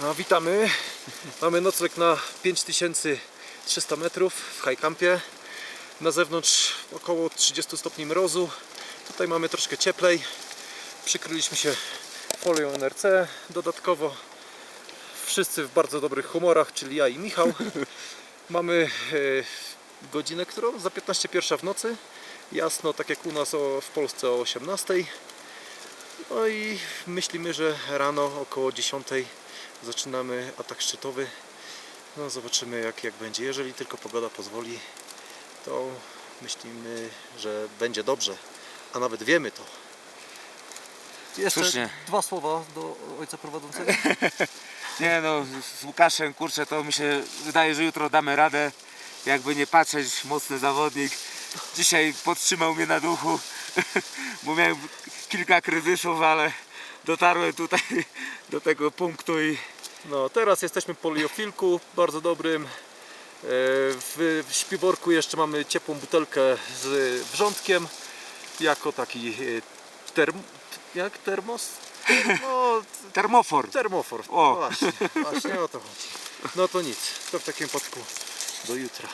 No, witamy. Mamy nocleg na 5300 metrów w high campie. Na zewnątrz około 30 stopni mrozu. Tutaj mamy troszkę cieplej. Przykryliśmy się folią NRC dodatkowo. Wszyscy w bardzo dobrych humorach, czyli ja i Michał. Mamy e, godzinę, którą za 15 pierwsza w nocy. Jasno, tak jak u nas o, w Polsce o 18. No i myślimy, że rano około 10 zaczynamy atak szczytowy. No zobaczymy jak, jak będzie. Jeżeli tylko pogoda pozwoli, to myślimy, że będzie dobrze. A nawet wiemy to. Jeszcze Słusznie. dwa słowa do ojca prowadzącego. Nie no, z Łukaszem, kurczę, to mi się wydaje, że jutro damy radę. Jakby nie patrzeć, mocny zawodnik. Dzisiaj podtrzymał mnie na duchu, bo miałem kilka kryzysów, ale dotarłem tutaj do tego punktu i No, teraz jesteśmy po liofilku, bardzo dobrym. E, W, śpiworku jeszcze mamy ciepłą butelkę z wrzątkiem, jako taki e, term, jak termos? No, termofor. termofor. O. Właśnie, właśnie o to chodzi. No to nic, to w takim wypadku do jutra.